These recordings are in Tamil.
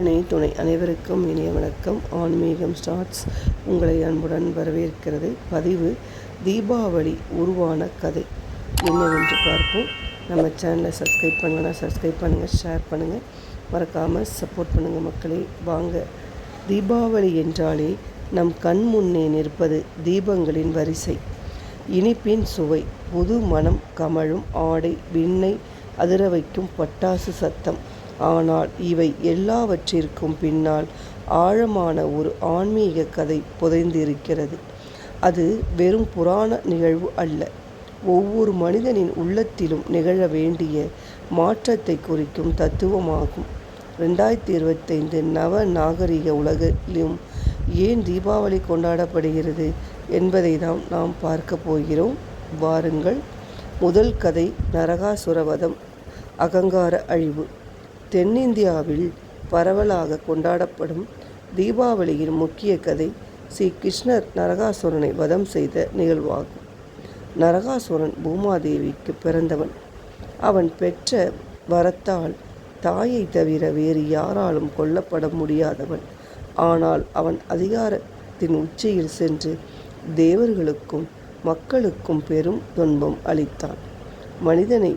இணை துணை அனைவருக்கும் இனிய வணக்கம். ஆன்மீகம் ஸ்டார்ட்ஸ் உங்களை அன்புடன் வரவேற்கிறது. பதிவு தீபாவளி உருவான கதை. என்னவென்று பார்ப்போம். நம்ம சேனலை சப்ஸ்கிரைப் பண்ணலன்னா சப்ஸ்கிரைப் பண்ணுங்கள் ஷேர் பண்ணுங்கள் மறக்காமல் சப்போர்ட் பண்ணுங்கள் மக்களே. வாங்க. தீபாவளி என்றாலே நம் கண் முன்னே நிற்பது தீபங்களின் வரிசை. இனிப்பின் சுவை புது மனம் கமழும் ஆடை விண்ணை அதிர வைக்கும் பட்டாசு சத்தம். ஆனால் இவை எல்லாவற்றிற்கும் பின்னால் ஆழமான ஒரு ஆன்மீக கதை புதைந்திருக்கிறது. அது வெறும் புராண நிகழ்வு அல்ல. ஒவ்வொரு மனிதனின் உள்ளத்திலும் நிகழ வேண்டிய மாற்றத்தை குறிக்கும் தத்துவமாகும். ரெண்டாயிரத்தி இருபத்தைந்து நவ நாகரிக உலகிலும் ஏன் தீபாவளி கொண்டாடப்படுகிறது என்பதை தான் நாம் பார்க்க போகிறோம். வாருங்கள். முதல் கதை நரகாசுரவதம். அகங்கார அழிவு. தென்னிந்தியாவில் பரவலாக கொண்டாடப்படும் தீபாவளியின் முக்கிய கதை ஸ்ரீ கிருஷ்ணர் நரகாசுரனை வதம் செய்த நிகழ்வாகும். நரகாசுரன் பூமாதேவிக்கு பிறந்தவன். அவன் பெற்ற வரத்தால் தாயை தவிர வேறு யாராலும் கொல்லப்பட முடியாதவன். ஆனால் அவன் அதிகாரத்தின் உச்சியில் சென்று தேவர்களுக்கும் மக்களுக்கும் பெரும் துன்பம் அளித்தான். மனிதனை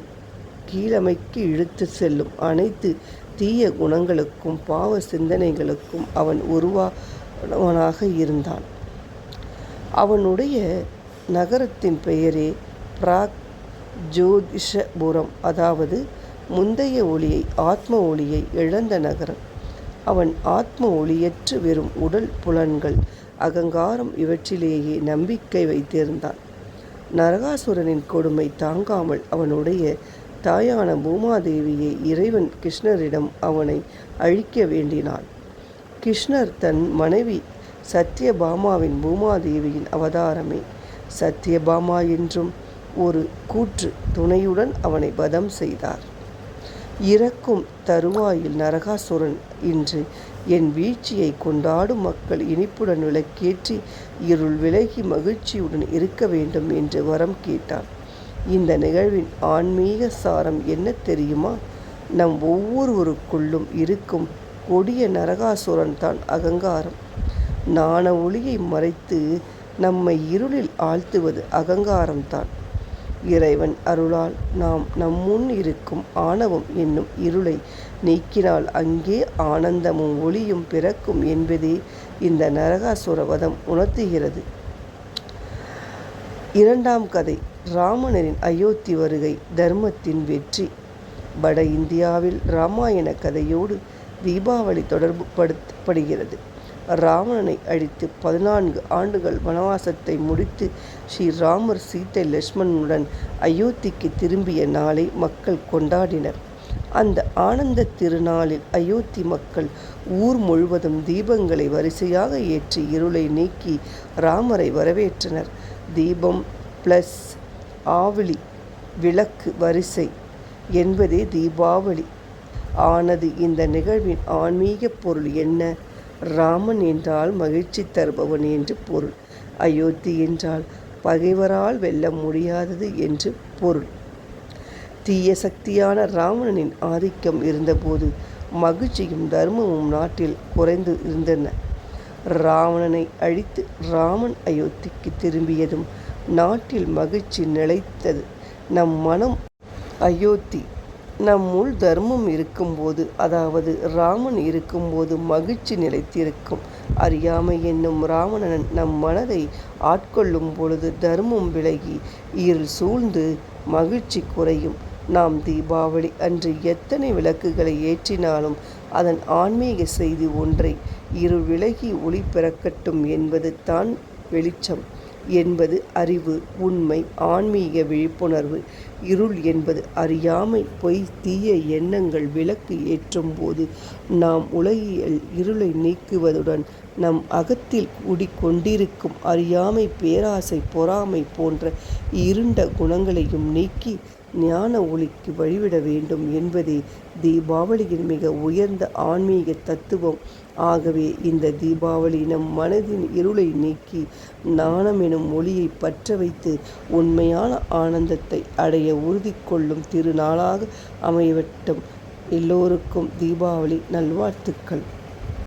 கீழமைக்கு இழுத்து செல்லும் அனைத்து தீய குணங்களுக்கும் பாவ சிந்தனைகளுக்கும் அவன் உருவானவனாக இருந்தான். அவனுடைய நகரத்தின் பெயரே பிராக் ஜோதிஷபுரம் அதாவது முந்தைய ஒளியை ஆத்ம ஒளியை இழந்த நகரம். அவன் ஆத்ம ஒளியற்று வெறும் உடல் புலன்கள் அகங்காரம் இவற்றிலேயே நம்பிக்கை வைத்திருந்தான். நரகாசுரனின் கொடுமை தாங்காமல் அவனுடைய தாயான பூமாதேவியை இறைவன் கிருஷ்ணரிடம் அவனை அழிக்க வேண்டினான். கிருஷ்ணர் தன் மனைவி சத்யபாமாவின் பூமாதேவியின் அவதாரமே. சத்யபாமா என்றும் ஒரு கூற்று துணையுடன் அவனை வதம் செய்தார். இறக்கும் தருவாயில் நரகாசுரன் இன்று என் வீழ்ச்சியை கொண்டாடும் மக்கள் இனிப்புடன் விளக்கேற்றி இருள் விலகி மகிழ்ச்சியுடன் இருக்க வேண்டும் என்று வரம் கேட்டான். இந்த நிகழ்வின் ஆன்மீக சாரம் என்ன தெரியுமா? நம் ஒவ்வொருவருக்குள்ளும் இருக்கும் கொடிய நரகாசுரன் தான் அகங்காரம். நாண ஒளியை மறைத்து நம்மை இருளில் ஆழ்த்துவது அகங்காரம்தான் இறைவன் அருளால் நாம் நம்முன் இருக்கும் ஆணவம் என்னும் இருளை நீக்கினால் அங்கே ஆனந்தமும் ஒளியும் பிறக்கும் என்பதே இந்த நரகாசுரவதம் உணர்த்துகிறது. இரண்டாம் கதை. ராமணரின் அயோத்தி வருகை தர்மத்தின் வெற்றி. வட இந்தியாவில் ராமாயண கதையோடு தீபாவளி தொடர்பு படுத்தப்படுகிறது. ராவணனை அழித்து பதினான்கு ஆண்டுகள் வனவாசத்தை முடித்து ஸ்ரீராமர் சீத்தை லட்சுமணனுடன் அயோத்திக்கு திரும்பிய நாளை மக்கள் கொண்டாடினர். அந்த ஆனந்த திருநாளில் அயோத்தி மக்கள் ஊர் முழுவதும் தீபங்களை வரிசையாக ஏற்றி இருளை நீக்கி ராமரை வரவேற்றனர். தீபம் ப்ளஸ் ஆவலி விளக்கு வரிசை என்பதே தீபாவளி. ஆனது இந்த நிகழ்வின் ஆன்மீக பொருள் என்ன? ராமன் என்றால் மகிழ்ச்சி தருபவன் என்று பொருள். அயோத்தி என்றால் பகைவரால் வெல்ல முடியாதது என்று பொருள். தீய சக்தியான ராவணனின் ஆதிக்கம் இருந்தபோது மகிழ்ச்சியும் தர்மமும் நாட்டில் குறைந்து இருந்தன. ராவணனை அழித்து ராமன் அயோத்திக்கு திரும்பியதும் நாட்டில் மகிழ்ச்சி நிலைத்தது. நம் மனம் அயோத்தி. நம் உள் தர்மம் இருக்கும்போது அதாவது ராமன் இருக்கும்போது மகிழ்ச்சி நிலைத்திருக்கும். அறியாமை என்னும் ராவணன் நம் மனதை ஆட்கொள்ளும் பொழுது தர்மம் விலகி இருள் சூழ்ந்து மகிழ்ச்சி குறையும். நாம் தீபாவளி அன்று எத்தனை விளக்குகளை ஏற்றினாலும் அதன் ஆன்மீக செய்தி ஒன்றை. இருள் விலகி ஒளி பிறக்கட்டும் என்பது தான் வெளிச்சம். என்பது அறிவு உண்மை ஆன்மீக விழிப்புணர்வு இருள் என்பது அறியாமை பொய் தீய எண்ணங்கள் விளக்கு ஏற்றும் போது நாம் உலகியல் இருளை நீக்குவதுடன் நம் அகத்தில் குடிக்கொண்டிருக்கும் அறியாமை பேராசை பொறாமை போன்ற இருண்ட குணங்களையும் நீக்கி ஞான ஒளிக்கு வழிவிட வேண்டும் என்பதே தீபாவளியின் மிக உயர்ந்த ஆன்மீக தத்துவம். ஆகவே இந்த தீபாவளி நம் மனதின் இருளை நீக்கி நாணம் எனும் ஒளியை பற்ற வைத்து உண்மையான ஆனந்தத்தை அடைய உறுதி கொள்ளும் திருநாளாக அமையவட்டும் எல்லோருக்கும் தீபாவளி நல்வாழ்த்துக்கள்.